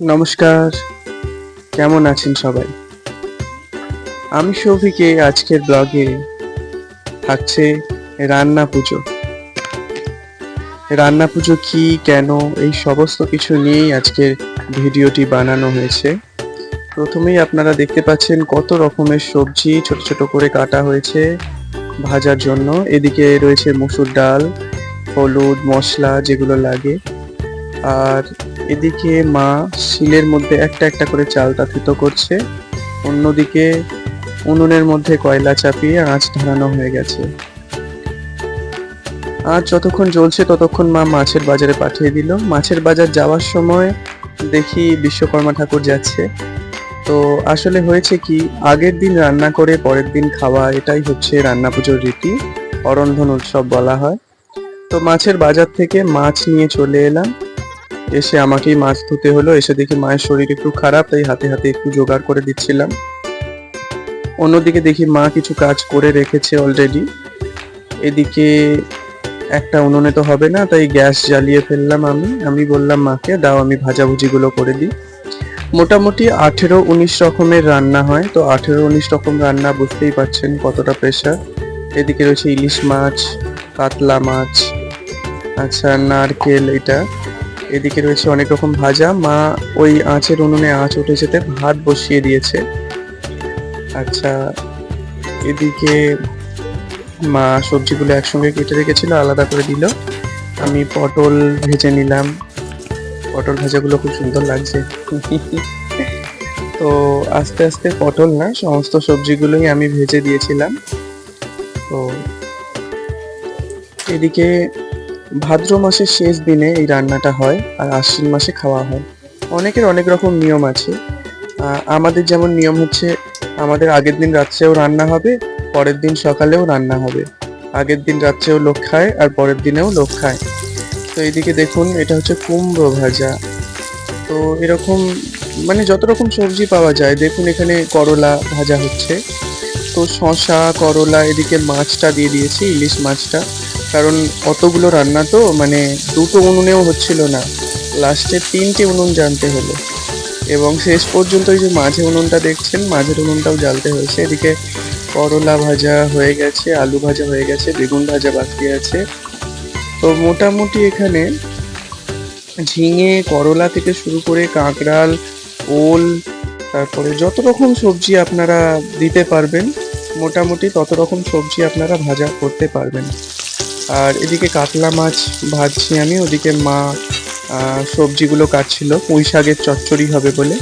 নমস্কার কেমন আছেন সবাই? আমি সৌভিকে আজকের ব্লগে থাকছে রান্না পুজো। রান্না পুজো কি, কেন, এই সমস্ত কিছু নিয়েই আজকের ভিডিওটি বানানো হয়েছে। প্রথমেই আপনারা দেখতে পাচ্ছেন কত রকমের সবজি ছোট ছোট করে কাটা হয়েছে ভাজার জন্য। এদিকে রয়েছে মসুর ডাল, হলুদ, মশলা যেগুলো লাগে। আর এদিকে মা শিলের মধ্যে একটা একটা করে চালটা থিতো করছে। অন্যদিকে উনুনের মধ্যে কয়লা চাপিয়ে আঁচ ধরানো হয়ে গেছে। আজ যতক্ষণ জ্বলছে ততক্ষণ মা মাছের বাজারে পাঠিয়ে দিল। মাছের বাজার যাওয়ার সময় দেখি বিশ্বকর্মা ঠাকুর যাচ্ছে। তো আসলে হয়েছে কি, আগের দিন রান্না করে পরের দিন খাওয়া, এটাই হচ্ছে রান্না পুজোর রীতি, অরন্ধন উৎসব বলা হয়। তো মাছের বাজার থেকে মাছ নিয়ে চলে এলাম। এসে আমাকেই মাছ ধুতে হলো, এসে দেখি মায়ের শরীর একটু খারাপ, তাই হাতে হাতে একটু জোগাড় করে দিচ্ছিলাম। অন্যদিকে দেখি মা কিছু কাজ করে রেখেছে অলরেডি এদিকে একটা উনুনে তো হবে না, তাই গ্যাস জ্বালিয়ে ফেললাম আমি। আমি বললাম, মাকে, দাও আমি ভাজাভুজিগুলো করে দিই। মোটামুটি আঠেরো উনিশ রকমের রান্না হয়। তো আঠেরো উনিশ রকম রান্না বুঝতেই পারছেন কতটা প্রেশার এদিকে রয়েছে ইলিশ মাছ, কাতলা মাছ আচ্ছা নারকেল এটা। এদিকে রয়েছে অনেক রকম ভাজা। মা ওই আঁচের উনুনে আঁচ উঠে যেতে ভাত বসিয়ে দিয়েছে। আচ্ছা এদিকে মা সবজিগুলো একসঙ্গে কেটে রেখেছিল, আলাদা করে দিল। আমি পটল ভেজে নিলাম। পটল ভাজাগুলো খুব সুন্দর লাগছে। তো আস্তে আস্তে পটল না, সমস্ত সবজিগুলোই আমি ভেজে দিয়েছিলাম। তো এদিকে ভাদ্র মাসের শেষ দিনে এই রান্নাটা হয় আর আশ্বিন মাসে খাওয়া হয়। অনেকের অনেক রকম নিয়ম আছে। আমাদের যেমন নিয়ম হচ্ছে, আমাদের আগের দিন রাত্রেও রান্না হবে পরের দিন সকালেও রান্না হবে। আগের দিন রাত্রেও লোক খায় আর পরের দিনেও লোক খায়। তো এইদিকে দেখুন, এটা হচ্ছে কুমড়ো ভাজা। তো এরকম মানে যত রকম সবজি পাওয়া যায়, দেখুন এখানে করলা ভাজা হচ্ছে। তো শশা করলা, এদিকে মাছটা দিয়ে দিয়েছি, ইলিশ মাছটা। কারণ অতগুলো রান্না তো মানে দুটো উনুনেও হচ্ছিল না। লাস্টে তিনটে উনুন জানতে হলো। এবং শেষ পর্যন্ত ওই যে মাঝে উনুনটা দেখছেন, মাঝের উনুনটাও জ্বালতে হয়েছে। এদিকে করলা ভাজা হয়ে গেছে, আলু ভাজা হয়ে গেছে, বেগুন ভাজা বাকি আছে। তো মোটামুটি এখানে ঝিঙে, করলা থেকে শুরু করে কাঁকড়াল, ওল, তারপরে যত রকম সবজি আপনারা দিতে পারবেন, মোটামুটি তত রকম সবজি আপনারা ভাজা করতে পারবেন। আর এদিকে কাতলা মাছ ভাজছি আমি, ওদিকে মা সবজিগুলো কাটছিল। পুঁই শাকের চচ্চড়ি হবে বলে।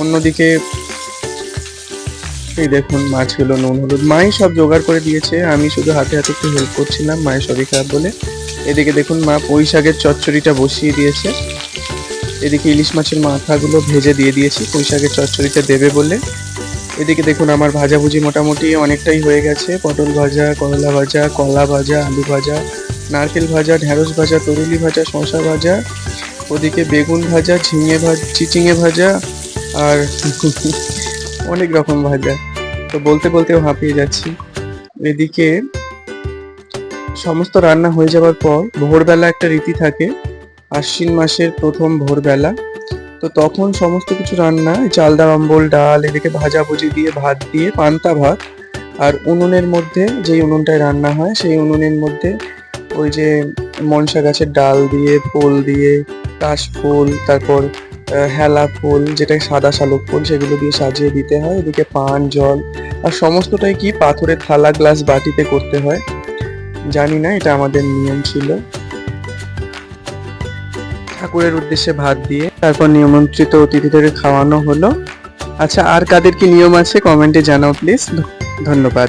অন্যদিকে এই দেখুন মাছগুলো নুন হলুদ। মাই সব জোগাড় করে দিয়েছে, আমি শুধু হাতে হাতে একটু হেল্প করছিলাম, মায়ের শরীর খারাপ বলে। এদিকে দেখুন, মা পুঁই শাকের চচ্চড়িটা বসিয়ে দিয়েছে। এদিকে ইলিশ মাছের মাথাগুলো ভেজে দিয়ে দিয়েছি, পুঁই শাকের চচ্চড়িটা দেবে বলে। এদিকে দেখুন, আমার ভাজাভুজি মোটামুটি অনেকটাই হয়ে গেছে। পটল ভাজা, করলা ভাজা, কলা ভাজা, আলু ভাজা, নারকেল ভাজা ঢ্যাঁড়স ভাজা, তরুলি ভাজা শশা ভাজা। ওদিকে বেগুন ভাজা, ঝিঙে ভাজা চিচিঙে ভাজা, আর অনেক রকম ভাজা। তো বলতে বলতেও হাঁপিয়ে যাচ্ছি। এদিকে সমস্ত রান্না হয়ে যাওয়ার পর ভোরবেলা একটা রীতি থাকে, আশ্বিন মাসের প্রথম ভোরবেলা। তো তখন সমস্ত কিছু রান্না চালদা অম্বল ডাল এদিকে ভাজাভুজি দিয়ে ভাত দিয়ে পান্তা ভাত আর উনুনের মধ্যে যেই উনুনটায় রান্না হয়, সেই উনুনের মধ্যে ওই যে মনসা গাছের ডাল দিয়ে, ফুল দিয়ে কাশ কাশফুল, তারপর হেলা ফুল যেটা সাদা শালুক ফুল, সেগুলো দিয়ে সাজিয়ে দিতে হয়। এদিকে পান, জল আর সমস্তটাই কি পাথরের থালা, গ্লাস, বাটিতে করতে হয়? জানি না, এটা আমাদের নিয়ম ছিল। ঠাকুরের উদ্দেশ্যে ভাত দিয়ে তারপর নিমন্ত্রিত অতিথিদের খাওয়ানো হলো। আচ্ছা আর কাদের কি নিয়ম আছে? কমেন্টে জানাও, প্লিজ। ধন্যবাদ।